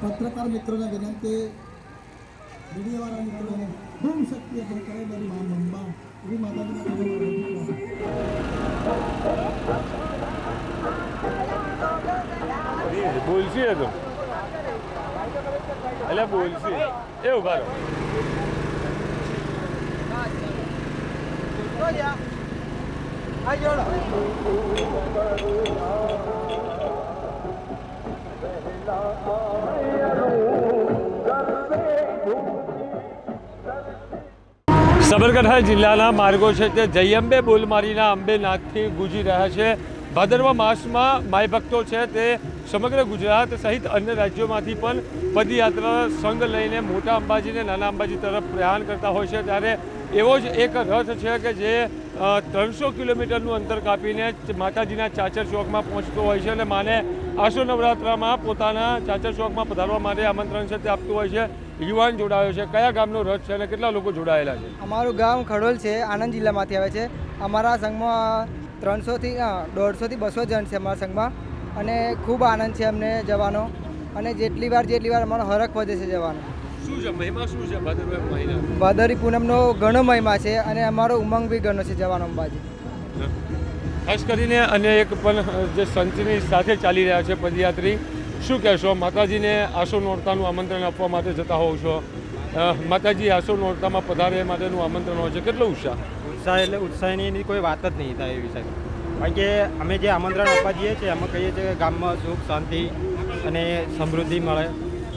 પત્રકાર મિત્રોને વિનંતી મીડિયાવાળા મિત્રોને ધૂમ શક્તિ આપણે કરે મારી મા મંબા એવી માતાજીના બોલશી એ તો એટલે બોલશી એ ઉભા રહો સાબરકાંઠા જિલ્લાના માર્ગો છે તે જયંબે બોલમારીના અંબેનાથથી ગુજી રહ્યા છે. ભાદરવા માસમાં માય ભક્તો છે તે સમગ્ર ગુજરાત સહિત અન્ય રાજ્યોમાંથી પણ પદયાત્રા સંઘ લઈને મોટા અંબાજીને નાના અંબાજી તરફ પ્રયાણ કરતા હોય છે. ત્યારે એવો જ એક રથ છે કે જે ત્રણસો કિલોમીટરનું અંતર કાપીને માતાજીના ચાચર ચોકમાં પહોંચતો હોય છે અને માને આસો નવરાત્રામાં પોતાના ચાચર ચોકમાં પધારવા માટે આમંત્રણ છે તે આપતું હોય છે. યુવાન જોડાયો છે. કયા ગામનો રથ છે અને કેટલા લોકો જોડાયેલા છે? અમારું ગામ ખડોલ છે, આણંદ જિલ્લામાંથી આવે છે. અમારા સંઘમાં ત્રણસોથી દોઢસોથી બસો જણ છે અમારા સંઘમાં. અને ખૂબ આનંદ છે અમને જવાનો. અને જેટલી વાર જેટલી વાર અમારો હરખ વધે છે જવાનો. શું છે? મહિમા શું છે? ભાદરવા મહિના? ભાદરી પૂનમનો ઘણો મહિમા છે અને અમારો ઉમંગ બી ઘણો છે જવાનો અંબાજી. ખાસ કરીને અન્ય એક પણ જે સંતની સાથે ચાલી રહ્યા છે પદયાત્રી શું કહેશો? માતાજીને આસો નોરતાનું આમંત્રણ આપવા માટે જતા હોવ છો. માતાજી આસો નોરતામાં પધારે માટેનું આમંત્રણ હોય છે. કેટલો ઉત્સાહ? ઉત્સાહ એટલે ઉત્સાહની એની કોઈ વાત જ નહીં થાય એ સાહેબ. કારણ કે અમે જે આમંત્રણ આપવા જઈએ છીએ એમાં કહીએ છીએ કે ગામમાં સુખ શાંતિ અને સમૃદ્ધિ મળે.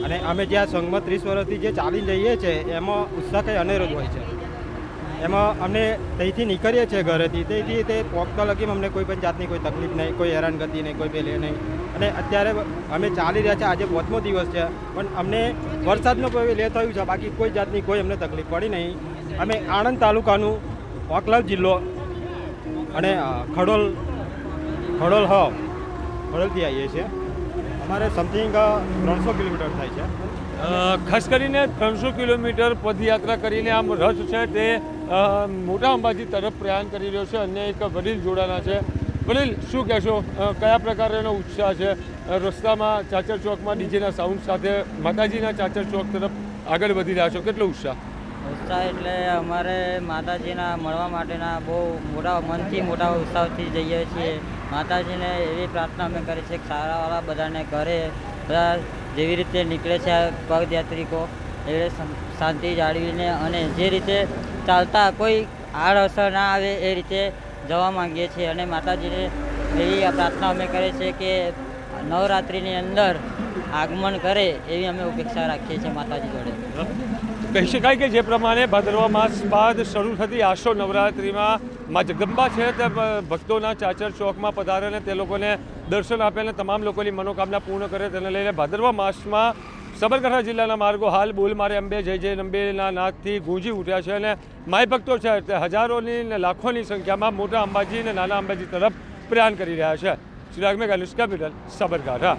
અને અમે જે આ સંઘમાં ત્રીસ વર્ષથી જે ચાલી જઈએ છીએ એમાં ઉત્સાહ કંઈ અનેરો હોય છે. એમાં અમને ત્યાંથી નીકળીએ છીએ ઘરેથી. તેથી તે પોકતા લગી અમને કોઈ પણ જાતની કોઈ તકલીફ નહીં, કોઈ હેરાનગતિ નહીં, કોઈ પેલે નહીં. અને અત્યારે અમે ચાલી રહ્યા છે આજે પાંચમો દિવસ છે, પણ અમને વરસાદનો કોઈ લે થયું છે, બાકી કોઈ જાતની કોઈ અમને તકલીફ પડી નહીં. અમે આણંદ તાલુકાનું ઓકલાવ જિલ્લો અને ખડોલ ખડોલ, હ, ખડોલથી આવીએ છીએ. અમારે સમથિંગ ત્રણસો કિલોમીટર થાય છે. ખાસ કરીને ત્રણસો કિલોમીટર પદયાત્રા કરીને આમ રથ છે તે મોટા અંબાજી તરફ પ્રયાણ કરી રહ્યો છે અન્ય એક વડીલ જોડાના છે. વડીલ શું કહેશો? કયા પ્રકારનો ઉત્સાહ છે? રસ્તામાં ચાચર ચોકમાં ડીજેના સાઉન્ડ સાથે માતાજીના ચાચર ચોક તરફ આગળ વધી રહ્યા છો? કેટલો ઉત્સાહ? ઉત્સાહ એટલે અમારે માતાજીના મળવા માટેના બહુ મોટા મનથી મોટા ઉત્સાહથી જઈએ છીએ. માતાજીને એવી પ્રાર્થના અમે કરીએ છીએ કે સારાવાળા બધાને ઘરે બધા જેવી રીતે નીકળે છે આ પદયાત્રિકો એવી શાંતિ જાળવીને અને જે રીતે ચાલતા કોઈ આડઅસર ના આવે એ રીતે જવા માંગીએ છીએ. અને માતાજીને એવી પ્રાર્થના અમે કરીએ છીએ કે નવરાત્રિની અંદર આગમન કરે એવી અમે અપેક્ષા રાખીએ છીએ માતાજી જોડે. કહી શકાય કે જે પ્રમાણે ભાદરવા માસ બાદ શરૂ થતી આશો નવરાત્રિમાં માં જગદંબા છે તે ભક્તોના ચાચર ચોકમાં પધારે અને તે લોકોને દર્શન આપે અને તમામ લોકોની મનોકામના પૂર્ણ કરે તેને લઈને ભાદરવા માસમાં સાબરકાંઠા જિલ્લાના માર્ગો હાલ બોલમારે અંબે, જય જય અંબેના નાદથી ગુંજી ઉઠ્યા છે અને માય ભક્તો છે તે હજારોની ને લાખોની સંખ્યામાં મોટા અંબાજી અને નાના અંબાજી તરફ પ્રયાણ કરી રહ્યા છે. શ્રી મેઘ અનુષ્કા સાબરકાંઠા.